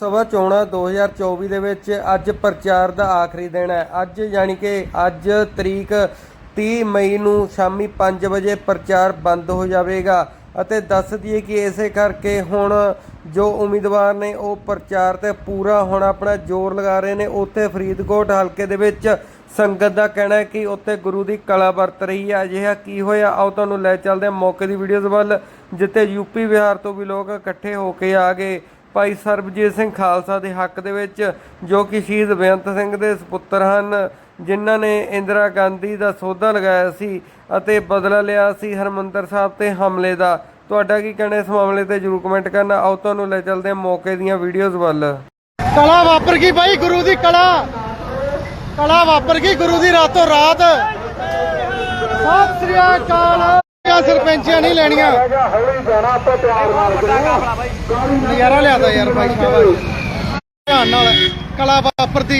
ਸਭਾ ਚੋਣਾਂ 2024 ਦੇ ਵਿੱਚ ਅੱਜ ਪ੍ਰਚਾਰ ਦਾ ਆਖਰੀ ਦਿਨ ਹੈ। ਅੱਜ ਯਾਨੀ ਕਿ ਅੱਜ ਤਰੀਕ 30 ਮਈ ਨੂੰ ਸ਼ਾਮੀ 5 ਵਜੇ ਪ੍ਰਚਾਰ ਬੰਦ ਹੋ ਜਾਵੇਗਾ ਅਤੇ ਦੱਸ ਦਈਏ ਕਿ ਇਸੇ ਕਰਕੇ ਹੁਣ ਜੋ ਉਮੀਦਵਾਰ ਨੇ ਉਹ ਪ੍ਰਚਾਰ ਤੇ ਪੂਰਾ ਹੁਣ ਆਪਣਾ ਜ਼ੋਰ ਲਗਾ ਰਹੇ ਨੇ। ਉੱਥੇ ਫਰੀਦਕੋਟ ਹਲਕੇ ਦੇ ਵਿੱਚ ਸੰਗਤ ਦਾ ਕਹਿਣਾ ਹੈ ਕਿ ਉੱਥੇ ਗੁਰੂ ਦੀ ਕਲਾ ਵਰਤ ਰਹੀ ਹੈ। ਅਜਿਹਾ ਕੀ ਹੋਇਆ? ਆਓ ਤੁਹਾਨੂੰ ਲੈ ਚੱਲਦੇ ਹਾਂ। ਮੌਕੇ ਦੀ ਵੀਡੀਓਜ਼ ਵੱਲ, ਜਿੱਥੇ ਯੂਪੀ ਬਿਹਾਰ ਤੋਂ ਵੀ ਲੋਕ ਇਕੱਠੇ ਹੋ ਕੇ ਆ ਗਏ। ਭਾਈ ਸਰਬਜੀਤ ਸਿੰਘ ਖਾਲਸਾ ਦੇ ਹੱਕ ਦੇ ਵਿੱਚ, ਜੋ ਕਿ ਸ਼ਹੀਦ ਬੇਅੰਤ ਸਿੰਘ ਦੇ ਸੁਪੁੱਤਰ ਹਨ, ਜਿਨ੍ਹਾਂ ਨੇ ਇੰਦਰਾ ਗਾਂਧੀ ਦਾ ਸੌਦਾ ਲਗਾਇਆ ਸੀ ਅਤੇ ਬਦਲਾ ਲਿਆ ਸੀ ਹਰਮੰਦਰ ਸਾਹਿਬ ਤੇ ਹਮਲੇ ਦਾ। ਤੁਹਾਡਾ ਕੀ ਕਹਿਣਾ ਇਸ ਮਾਮਲੇ ਤੇ ਜਰੂਰ ਕਮੈਂਟ ਕਰਨਾ। ਆਓ ਤੁਹਾਨੂੰ ਲੈ ਚੱਲਦੇ ਹਾਂ ਮੌਕੇ ਦੀਆਂ ਵੀਡੀਓਜ਼ ਵੱਲ। ਕਲਾ ਵਾਪਰ ਗਈ ਬਾਈ ਗੁਰੂ ਦੀ ਕਲਾ। ਕਲਾ ਵਾਪਰ ਗਈ ਗੁਰੂ ਦੀ ਰਾਤੋਂ ਰਾਤ। ਸਤਿ ਸ੍ਰੀ ਅਕਾਲ। ਇਹ ਸਰਪੰਚੀਆਂ ਨਹੀਂ ਲੈਣੀਆਂ। ਨਜ਼ਾਰਾ ਲਿਆਦਾ ਯਾਰ ਬਾਈ ਸ਼ਾਬਾਸ਼ ਧਿਆਨ ਨਾਲ ਕਲਾ ਵਾਪਰਦੀ।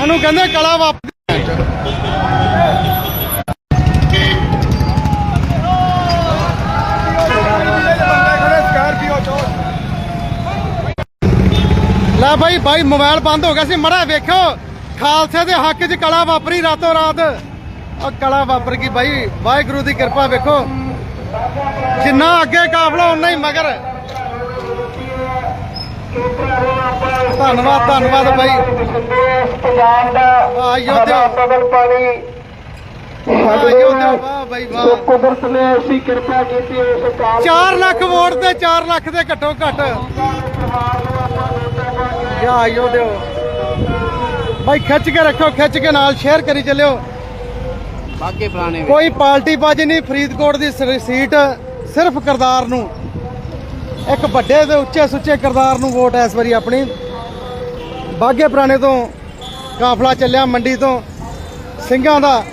ਇਹਨੂੰ ਕਹਿੰਦੇ ਕਲਾ ਵਾਪਰਦੀ। ਲੈ ਬਾਈ ਬਾਈ ਮੋਬਾਈਲ ਬੰਦ ਹੋ ਗਿਆ ਸੀ। ਮੜਾ ਵੇਖੋ ਖਾਲਸੇ ਦੇ ਹੱਕ 'ਚ ਕਲਾ ਵਾਪਰੀ ਰਾਤੋਂ ਰਾਤ। ਉਹ ਕਲਾ ਵਾਪਰ ਗਈ ਬਾਈ। ਵਾਹਿਗੁਰੂ ਦੀ ਕਿਰਪਾ ਵੇਖੋ। ਜਿੰਨਾ ਅੱਗੇ ਕਾਫਲਾ ਉਨਾ ਹੀ ਮਗਰ। ਧੰਨਵਾਦ ਧੰਨਵਾਦ ਬਾਈ। ਪੰਜਾਬ ਦਾ ਵਾਹ ਯੋਧਿਓ ਬਦਲ ਪਾਣੀ ਵਾਹ ਯੋਧਿਓ ਵਾਹ ਬਾਈ, ਵਾਹ। ਕੁਦਰਤ ਨੇ ਐਸੀ ਕਿਰਪਾ ਕੀਤੀ ਉਸ ਕਾਲ 4 ਲੱਖ ਵੋਟ ਤੇ 4 ਲੱਖ ਦੇ ਘੱਟੋ ਘੱਟ। ਯਾ ਯੋਧਿਓ ਬਾਈ, ਖਿੱਚ ਕੇ ਰੱਖੋ ਖਿੱਚ ਕੇ ਨਾਲ ਸ਼ੇਅਰ ਕਰੀ ਚੱਲਿਓ। ਬਾਗੇ ਪੁਰਾਣੇ ਕੋਈ ਪਾਰਟੀ ਬਾਜੀ ਨਹੀਂ, ਫਰੀਦਕੋਟ ਦੀ ਸ- ਸੀਟ ਸਿਰਫ ਕਰਦਾਰ ਨੂੰ। ਇੱਕ ਵੱਡੇ ਤੇ ਉੱਚੇ ਸੁੱਚੇ ਕਰਦਾਰ ਨੂੰ ਵੋਟ ਹੈ ਇਸ ਵਾਰੀ ਆਪਣੀ। ਬਾਗੇ ਪੁਰਾਣੇ ਤੋਂ ਕਾਫਲਾ ਚੱਲਿਆ ਮੰਡੀ ਤੋਂ। ਸਿੰਘਾਂ ਦਾ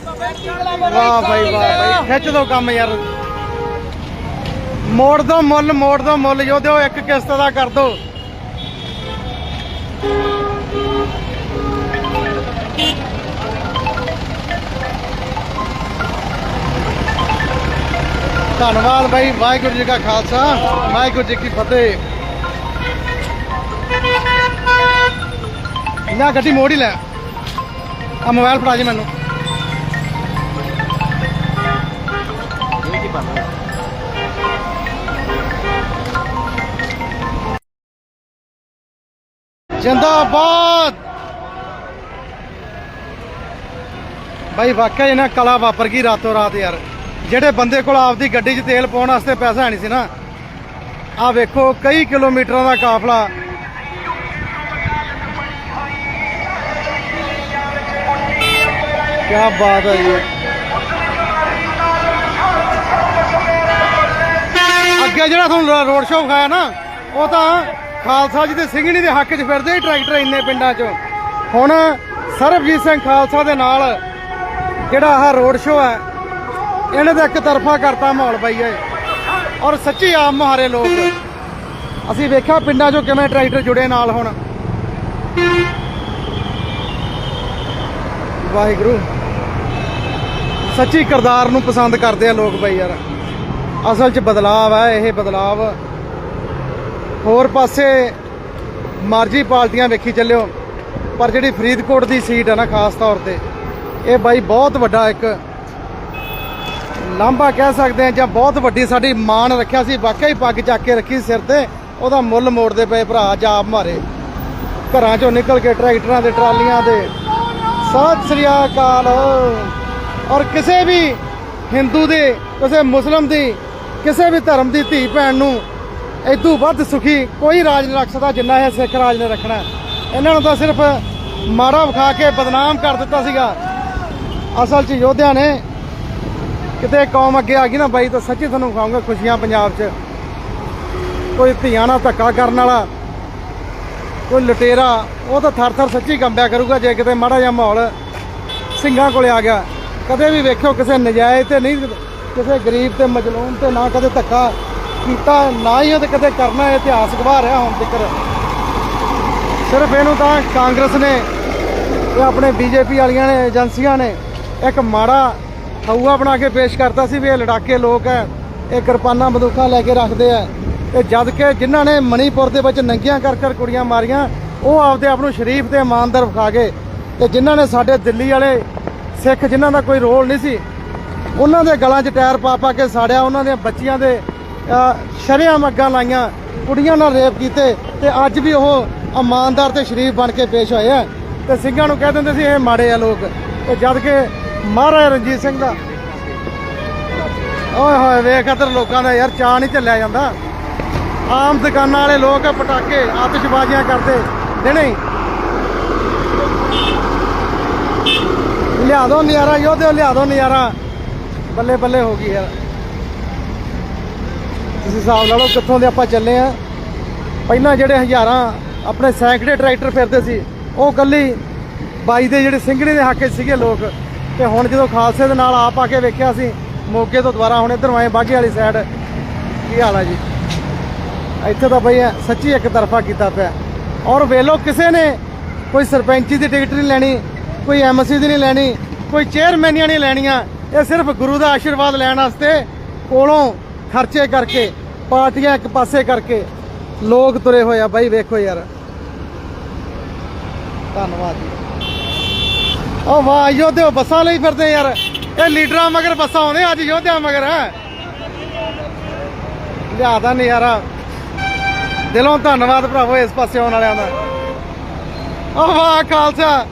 ਵਾਹ ਭਾਈ ਵਾਹ ਭਾਈ ਖਿੱਚ ਦੋ ਕੰਮ ਯਾਰ। ਮੋੜ ਦੋ ਮੁੱਲ, ਮੋੜ ਦੋ ਮੁੱਲ ਜੋ ਦਿਓ ਇੱਕ ਕਿਸ਼ਤ ਦਾ ਕਰ ਦੋ। ਧੰਨਵਾਦ ਬਾਈ, ਵਾਹਿਗੁਰੂ ਜੀ ਕਾ ਖਾਲਸਾ, ਵਾਹਿਗੁਰੂ ਜੀ ਕੀ ਫਤਿਹ। ਨਾ, ਗੱਡੀ ਮੋੜ ਹੀ ਲੈ। ਆ ਮੋਬਾਈਲ ਫੜਾ ਜੀ ਮੈਨੂੰ। ਜਿੰਦਾਬਾਦ! ਬਾਈ, ਵਾਕਿਆ ਇਹਨਾਂ ਕਲਾ ਵਾਪਰ ਗਈ ਰਾਤੋਂ ਰਾਤ ਯਾਰ। ਜਿਹੜੇ ਬੰਦੇ ਕੋਲ ਆਪਦੀ ਗੱਡੀ 'ਚ ਤੇਲ ਪਾਉਣ ਵਾਸਤੇ ਪੈਸਾ ਹੈ ਨਹੀਂ ਸੀ ਨਾ ਆ ਵੇਖੋ ਕਈ ਕਿਲੋਮੀਟਰਾਂ ਦਾ ਕਾਫਲਾ। ਕੀ ਬਾਤ ਹੈ ਜੀ। ਅੱਗੇ ਜਿਹੜਾ ਤੁਹਾਨੂੰ ਰੋਡ ਸ਼ੋਅ ਵਿਖਾਇਆ ਨਾ, ਉਹ ਤਾਂ ਖਾਲਸਾ ਜੀ ਦੇ ਸਿੰਘਣੀ ਦੇ ਹੱਕ 'ਚ ਫਿਰਦੇ ਸੀ ਟਰੈਕਟਰ ਇੰਨੇ ਪਿੰਡਾਂ ਚ। ਹੁਣ ਸਰਬਜੀਤ ਸਿੰਘ ਖਾਲਸਾ ਦੇ ਨਾਲ ਜਿਹੜਾ ਆਹ ਰੋਡ ਸ਼ੋਅ ਹੈ ਇਹਨੇ ਤਾਂ ਇੱਕ ਤਰਫਾ ਕਰਤਾ ਮਾਹੌਲ ਬਾਈ ਏ ਔਰ ਸੱਚੀ ਆਮ ਮੁਹਾਰੇ ਲੋਕ। ਅਸੀਂ ਵੇਖਿਆ ਪਿੰਡਾਂ 'ਚੋਂ ਕਿਵੇਂ ਟਰੈਕਟਰ ਜੁੜੇ ਨਾਲ ਹੁਣ। ਵਾਹਿਗੁਰੂ। ਸੱਚੀ ਕਰਦਾਰ ਨੂੰ ਪਸੰਦ ਕਰਦੇ ਆ ਲੋਕ ਬਾਈ ਯਾਰ। ਅਸਲ 'ਚ ਬਦਲਾਵ ਹੈ ਇਹ ਬਦਲਾਵ। ਹੋਰ ਪਾਸੇ ਮਰਜ਼ੀ ਪਾਰਟੀਆਂ ਵੇਖੀ ਚੱਲਿਓ। ਪਰ ਜਿਹੜੀ ਫਰੀਦਕੋਟ ਦੀ ਸੀਟ ਹੈ ਨਾ, ਖਾਸ ਤੌਰ ਤੇ, ਇਹ ਬਾਈ ਬਹੁਤ ਵੱਡਾ ਇੱਕ ਲਾਂਭਾ ਕਹਿ ਸਕਦੇ ਆ ਜਾਂ ਬਹੁਤ ਵੱਡੀ ਸਾਡੀ ਮਾਣ ਰੱਖਿਆ ਸੀ ਵਾਕਿਆ ਹੀ ਪੱਗ ਚੱਕ ਕੇ ਰੱਖੀ ਸਿਰ ਤੇ, ਉਹਦਾ ਮੁੱਲ ਮੋੜਦੇ ਪਏ ਭਰਾ ਜਾਬ ਮਾਰੇ। ਘਰਾਂ ਚੋਂ ਨਿਕਲ ਕੇ ਟਰੈਕਟਰਾਂ ਦੇ, ਟਰਾਲੀਆਂ ਦੇ। ਸਤਿ ਸ੍ਰੀ ਅਕਾਲ। ਔਰ ਕਿਸੇ ਵੀ ਹਿੰਦੂ ਦੇ, ਕਿਸੇ ਮੁਸਲਮ ਦੀ, ਕਿਸੇ ਵੀ ਧਰਮ ਦੀ ਧੀ ਭੈਣ ਨੂੰ ਇਦੋਂ ਵੱਧ ਸੁਖੀ ਕੋਈ ਰਾਜ ਨਹੀਂ ਰੱਖ ਸਕਦਾ ਜਿੰਨਾ ਇਹ ਸਿੱਖ ਰਾਜ ਨੇ ਰੱਖਣਾ ਇਹਨਾਂ ਨੂੰ ਤਾਂ ਸਿਰਫ ਮਾੜਾ ਵਿਖਾ ਕੇ ਬਦਨਾਮ ਕਰ ਦਿੱਤਾ ਸੀਗਾ। ਅਸਲ 'ਚ ਯੋਧਿਆਂ ਨੇ ਕਿਤੇ ਕੌਮ ਅੱਗੇ ਆ ਗਈ ਨਾ ਬਾਈ, ਤਾਂ ਸੱਚੀ ਤੁਹਾਨੂੰ ਖਾਊਂਗਾ ਖੁਸ਼ੀਆਂ ਪੰਜਾਬ 'ਚ। ਕੋਈ ਧੀਆਂ ਨਾਲ ਧੱਕਾ ਕਰਨ ਵਾਲਾ, ਕੋਈ ਲਟੇਰਾ, ਉਹ ਤਾਂ ਥਰ ਥਰ ਸੱਚੀ ਕੰਬਿਆ ਕਰੂਗਾ ਜੇ ਕਿਤੇ ਮਾੜਾ ਜਿਹਾ ਮਾਹੌਲ ਸਿੰਘਾਂ ਕੋਲੇ ਆ ਗਿਆ। ਕਦੇ ਵੀ ਵੇਖਿਓ ਕਿਸੇ ਨਜਾਇਜ਼ ਤੇ ਨਹੀਂ, ਕਿਸੇ ਗਰੀਬ ਤੇ ਮਜਲੂਮ ਤੇ ਨਾ ਕਦੇ ਧੱਕਾ ਕੀਤਾ, ਨਾ ਹੀ ਉਹ ਤੇ ਕਦੇ ਕਰਨਾ ਇਤਿਹਾਸ ਗਵਾ ਰਿਹਾ ਹੁਣ ਤੱਕ ਸਿਰਫ ਇਹਨੂੰ ਤਾਂ ਕਾਂਗਰਸ ਨੇ ਇਹ ਆਪਣੇ ਬੀਜੇਪੀ ਵਾਲੀਆਂ ਨੇ, ਏਜੰਸੀਆਂ ਨੇ, ਇੱਕ ਮਾੜਾ ਹਊਆ ਬਣਾ ਕੇ ਪੇਸ਼ ਕਰਤਾ ਸੀ ਵੀ ਇਹ ਲੜਾਕੇ ਲੋਕ ਹੈ, ਇਹ ਕਿਰਪਾਨਾਂ ਬੰਦੂਕਾਂ ਲੈ ਕੇ ਰੱਖਦੇ ਆ ਤੇ ਜਦ ਕਿ ਜਿਨ੍ਹਾਂ ਨੇ ਮਣੀਪੁਰ ਦੇ ਵਿੱਚ ਨੰਗੀਆਂ ਕਰ ਕਰ ਕੁੜੀਆਂ ਮਾਰੀਆਂ, ਉਹ ਆਪਦੇ ਆਪ ਨੂੰ ਸ਼ਰੀਫ ਤੇ ਇਮਾਨਦਾਰ ਵਿਖਾ ਗਏ। ਤੇ ਜਿਨ੍ਹਾਂ ਨੇ ਸਾਡੇ ਦਿੱਲੀ ਵਾਲੇ ਸਿੱਖ ਜਿਨ੍ਹਾਂ ਦਾ ਕੋਈ ਰੋਲ ਨਹੀਂ ਸੀ, ਉਹਨਾਂ ਦੇ ਗਲਾਂ 'ਚ ਟਾਇਰ ਪਾ ਪਾ ਕੇ ਸਾੜਿਆ, ਉਹਨਾਂ ਦੀਆਂ ਬੱਚੀਆਂ ਦੇ ਸ਼ਰਿਆਮ ਅੱਗਾਂ ਲਾਈਆਂ, ਕੁੜੀਆਂ ਨਾਲ ਰੇਪ ਕੀਤੇ ਤੇ ਅੱਜ ਵੀ ਉਹ ਇਮਾਨਦਾਰ ਤੇ ਸ਼ਰੀਫ ਬਣ ਕੇ ਪੇਸ਼ ਹੋਏ ਆ ਤੇ ਸਿੰਘਾਂ ਨੂੰ ਕਹਿ ਦਿੰਦੇ ਸੀ, ਇਹ ਮਾੜੇ ਆ ਲੋਕ। ਤੇ ਜਦ ਕਿ ਮਹਾਰਾਜਾ ਰਣਜੀਤ ਸਿੰਘ ਦਾ। ਓਏ ਹੋਏ, ਵੇਖ ਇੱਧਰ ਲੋਕਾਂ ਦਾ ਯਾਰ ਚਾਹ ਨਹੀਂ ਚੱਲਿਆ ਜਾਂਦਾ। ਆਮ ਦੁਕਾਨਾਂ ਵਾਲੇ ਲੋਕ ਪਟਾਕੇ, ਆਤਿਸ਼ਬਾਜ਼ੀਆਂ ਕਰਦੇ। ਦਿਨੇ ਲਿਆ ਦੋ ਨਜ਼ਾਰਾ ਯੋਧਿਓ ਲਿਆ ਦੋ ਨਜ਼ਾਰਾ। ਬੱਲੇ ਬੱਲੇ ਹੋ ਗਈ ਯਾਰ। ਤੁਸੀਂ ਹਿਸਾਬ ਲਾ ਲਓ ਕਿੱਥੋਂ ਦੇ ਆਪਾਂ ਚੱਲੇ ਆ। ਪਹਿਲਾਂ ਜਿਹੜੇ ਹਜ਼ਾਰਾਂ ਆਪਣੇ ਸੈਂਕੜੇ ਟਰੈਕਟਰ ਫਿਰਦੇ ਸੀ, ਉਹ ਕੱਲੀ ਬਾਈ ਦੇ ਜਿਹੜੇ ਸਿੰਘਣੇ ਦੇ ਹੱਕ 'ਚ ਸੀਗੇ ਲੋਕ। ਤੇ ਹੁਣ ਜਦੋਂ ਖਾਲਸੇ ਦੇ ਨਾਲ ਆਪ ਆ ਕੇ ਵੇਖਿਆ ਸੀ, ਮੋਗੇ ਤੋਂ ਦੁਬਾਰਾ ਹੁਣ ਇੱਧਰ ਆਏ ਬਾਗੀ ਵਾਲੀ ਸਾਈਡ ਕੀ ਹਾਲ ਹੈ ਜੀ? ਇੱਥੇ ਤਾਂ ਬਈ ਸੱਚੀ ਇੱਕ ਤਰਫਾ ਕੀਤਾ ਪਿਆ। ਔਰ ਵੇਲੋ ਕਿਸੇ ਨੇ ਕੋਈ ਸਰਪੰਚੀ ਦੀ ਟਿਕਟ ਨਹੀਂ ਲੈਣੀ, ਕੋਈ ਐਮਸੀ ਦੀ ਨਹੀਂ ਲੈਣੀ, ਕੋਈ ਚੇਅਰਮੈਨੀਆਂ ਨਹੀਂ ਲੈਣੀਆਂ, ਇਹ ਸਿਰਫ ਗੁਰੂ ਦਾ ਆਸ਼ੀਰਵਾਦ ਲੈਣ ਵਾਸਤੇ ਕੋਲੋਂ ਖਰਚੇ ਕਰਕੇ, ਪਾਰਟੀਆਂ ਇੱਕ ਪਾਸੇ ਕਰਕੇ ਲੋਕ ਤੁਰੇ ਹੋਏ ਆ। ਬਾਈ ਵੇਖੋ ਯਾਰ। ਧੰਨਵਾਦ ਜੀ। ਉਹ ਵਾਹ, ਯੋਧਿਓ ਬੱਸਾਂ ਲਈ ਫਿਰਦੇ ਯਾਰ। ਇਹ ਲੀਡਰਾਂ ਮਗਰ ਬੱਸਾਂ ਆਉਂਦੇ ਅੱਜ ਯੋਧਿਆਂ ਮਗਰ, ਹੈ। ਲਿਆਦਾ ਨਜ਼ਾਰਾ। ਦਿਲੋਂ ਧੰਨਵਾਦ ਭਰਾਵੋ ਇਸ ਪਾਸੇ ਆਉਣ ਵਾਲਿਆਂ ਦਾ। ਉਹ ਵਾਹ, ਖਾਲਸਾ।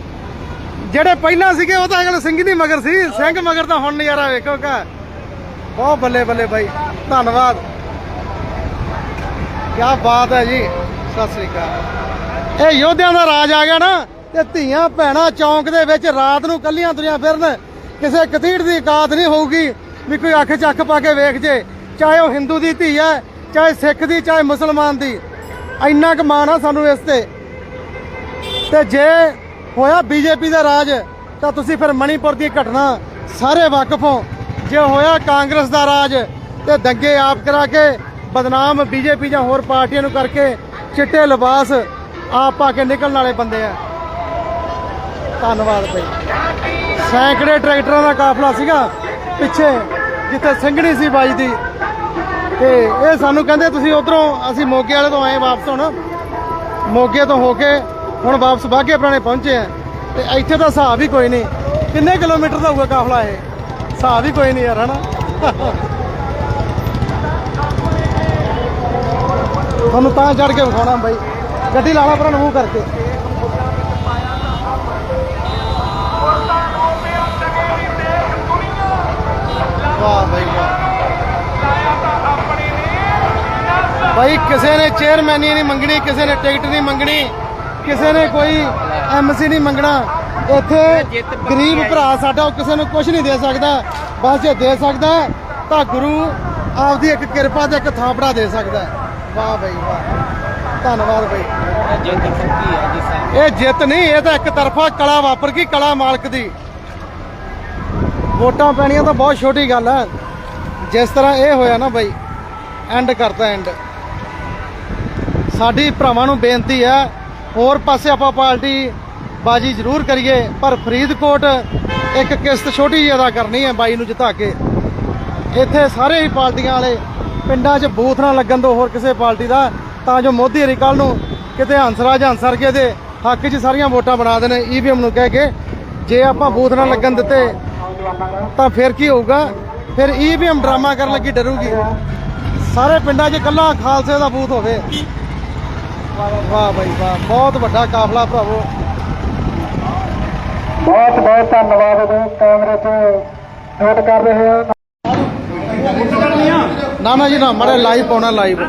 ਜਿਹੜੇ ਪਹਿਲਾਂ ਸੀਗੇ, ਉਹ ਤਾਂ ਅਗਲੇ ਸਿੰਘ ਦੀ ਮਗਰ ਸੀ। ਸਿੰਘ ਮਗਰ ਤਾਂ ਹੁਣ ਨਜ਼ਾਰਾ ਵੇਖੋ ਕਾ। ਉਹ ਬੱਲੇ ਬੱਲੇ ਬਾਈ, ਧੰਨਵਾਦ। ਕੀ ਬਾਤ ਹੈ ਜੀ। ਸਤਿ ਸ੍ਰੀ ਅਕਾਲ। ਇਹ ਯੋਧਿਆਂ ਦਾ ਰਾਜ ਆ ਗਿਆ ਨਾ। ਤੇ ਧੀਆਂ ਭੈਣਾਂ ਚੌਂਕ ਦੇ ਵਿੱਚ ਰਾਤ ਨੂੰ ਕੱਲੀਆਂ ਤੁਰੀਆਂ ਫਿਰਨ, ਕਿਸੇ ਕਤੀੜ ਦੀ ਔਕਾਤ ਨਹੀਂ ਹੋਊਗੀ ਵੀ ਕੋਈ ਅੱਖ ਚੱਖ ਪਾ ਕੇ ਵੇਖ ਜੇ, ਚਾਹੇ ਉਹ ਹਿੰਦੂ ਦੀ ਧੀ ਹੈ, ਚਾਹੇ ਸਿੱਖ ਦੀ, ਚਾਹੇ ਮੁਸਲਮਾਨ ਦੀ। ਇੰਨਾ ਕੁ ਮਾਣ ਆ ਸਾਨੂੰ ਇਸ ਤੇ। ਤੇ ਜੇ ਹੋਇਆ ਬੀਜੇਪੀ ਦਾ ਰਾਜ, ਤਾਂ ਤੁਸੀਂ ਫਿਰ ਮਣੀਪੁਰ ਦੀ ਘਟਨਾ ਸਾਰੇ ਵਾਕਿਫ ਹੋ। ਜੇ ਹੋਇਆ ਕਾਂਗਰਸ ਦਾ ਰਾਜ, ਤੇ ਦੰਗੇ ਆਪ ਕਰਾ ਕੇ ਬਦਨਾਮ ਬੀਜੇਪੀ ਜਾਂ ਹੋਰ ਪਾਰਟੀਆਂ ਨੂੰ ਕਰਕੇ ਚਿੱਟੇ ਲਿਬਾਸ ਆਪ ਪਾ ਕੇ ਨਿਕਲਣ ਵਾਲੇ ਬੰਦੇ ਆ। ਧੰਨਵਾਦ ਭਾਈ ਸੈਂਕੜੇ ਟਰੈਕਟਰਾਂ ਦਾ ਕਾਫਲਾ ਸੀਗਾ ਪਿੱਛੇ, ਜਿੱਥੇ ਸਿੰਘਣੀ ਸੀ ਬਾਈ ਦੀ। ਤੇ ਇਹ ਸਾਨੂੰ ਕਹਿੰਦੇ, ਤੁਸੀਂ ਉਧਰੋਂ ਅਸੀਂ ਮੋਗੇ ਵਾਲੇ ਤੋਂ ਆਏ ਵਾਪਸ ਹੁਣ। ਮੋਗੇ ਤੋਂ ਹੋ ਕੇ ਹੁਣ ਵਾਪਸ ਬਾਗੇ ਪੁਰਾਣੇ ਪਹੁੰਚੇ ਆ। ਤੇ ਇੱਥੇ ਤਾਂ ਹਿਸਾਬ ਹੀ ਕੋਈ ਨਹੀਂ। ਕਿੰਨੇ ਕਿਲੋਮੀਟਰ ਦਾ ਹੋਊਗਾ ਕਾਫਲਾ ਇਹ? ਹਿਸਾਬ ਹੀ ਕੋਈ ਨਹੀਂ ਯਾਰ, ਹਨਾ? ਤੁਹਾਨੂੰ ਤਾਂ ਚੜ ਕੇ ਵਿਖਾਉਣਾ ਬਾਈ। ਗੱਡੀ ਲਾਣਾ ਪਰਾਂ ਨੂੰ ਮੂੰਹ ਕਰਕੇ ਵਾਹ ਬਾਈ ਵਾਹ ਭਾਈ, ਕਿਸੇ ਨੇ ਚੇਅਰਮੈਨੀ ਨਹੀਂ ਮੰਗਣੀ, ਕਿਸੇ ਨੇ ਟਿਕਟ ਨਹੀਂ ਮੰਗਣੀ, ਕਿਸੇ ਨੇ ਕੋਈ ਐਮਸੀ ਨਹੀਂ ਮੰਗਣਾ। ਇੱਥੇ ਗਰੀਬ ਭਰਾ ਸਾਡਾ, ਉਹ ਕਿਸੇ ਨੂੰ ਕੁਝ ਨਹੀਂ ਦੇ ਸਕਦਾ। ਬਸ ਜੇ ਦੇ ਸਕਦਾ, ਤਾਂ ਗੁਰੂ ਆਪਦੀ ਇੱਕ ਕਿਰਪਾ ਤੇ ਇੱਕ ਥਾਪੜਾ ਦੇ ਸਕਦਾ। ਵਾਹ ਬਈ ਵਾਹ। ਧੰਨਵਾਦ ਬਈ ਇਹ ਜਿੱਤ ਨਹੀਂ, ਇਹ ਤਾਂ ਇੱਕ ਤਰਫਾ ਕਲਾ ਵਾਪਰ ਗਈ, ਕਲਾ ਮਾਲਕ ਦੀ। ਵੋਟਾਂ ਪੈਣੀਆਂ ਤਾਂ ਬਹੁਤ ਛੋਟੀ ਗੱਲ ਹੈ ਜਿਸ ਤਰ੍ਹਾਂ ਇਹ ਹੋਇਆ ਨਾ ਬਾਈ ਐਂਡ ਕਰਤਾ ਐਂਡ ਸਾਡੀ ਭਰਾਵਾਂ ਨੂੰ ਬੇਨਤੀ ਹੈ, ਹੋਰ ਪਾਸੇ ਆਪਾਂ ਪਾਰਟੀ ਬਾਜੀ ਜ਼ਰੂਰ ਕਰੀਏ, ਪਰ ਫਰੀਦਕੋਟ ਇੱਕ ਕਿਸ਼ਤ ਛੋਟੀ ਜਿਹੀ ਅਦਾ ਕਰਨੀ ਹੈ ਬਾਈ ਨੂੰ ਜਿਤਾ ਕੇ। ਇੱਥੇ ਸਾਰੇ ਹੀ ਪਾਰਟੀਆਂ ਵਾਲੇ ਪਿੰਡਾਂ 'ਚ ਬੂਥ ਨਾ ਲੱਗਣ ਦੋ ਹੋਰ ਕਿਸੇ ਪਾਰਟੀ ਦਾ, ਤਾਂ ਜੋ ਮੋਦੀ ਹਰੀ ਕੱਲ ਨੂੰ ਕਿਤੇ ਹੰਸਰਾਜ ਹੰਸਰ ਕੇ ਦੇ ਹੱਕ 'ਚ ਸਾਰੀਆਂ ਵੋਟਾਂ ਬਣਾ ਦੇਣ ਈਵੀਐਮ ਨੂੰ ਕਹਿ ਕੇ। ਜੇ ਆਪਾਂ ਬੂਥ ਨਾ ਲੱਗਣ ਦਿੱਤੇ, ਤਾਂ ਫਿਰ ਕੀ ਹੋਊਗਾ? ਫਿਰ ਈਵੀਐਮ ਡਰਾਮਾ ਕਰਨ ਲੱਗੀ ਡਰੂਗੀ। ਸਾਰੇ ਪਿੰਡਾਂ 'ਚ ਇਕੱਲਾ ਖਾਲਸੇ ਦਾ ਬੂਥ ਹੋਵੇ। ਵਾਹ ਬਾਈ ਵਾਹ ਬਹੁਤ ਵੱਡਾ ਕਾਫਲਾ ਭਰਾਵੋ। ਬਹੁਤ ਬਹੁਤ ਧੰਨਵਾਦ ਜੀ ਕੈਮਰੇ ਤੋਂ ਨੋਟ ਕਰ ਰਹੇ ਹੋ। ਨਾ ਨਾ ਜੀ ਨਾ ਮਾਰੇ ਲਾਈਵ ਪਾਉਣਾ ਲਾਈਵ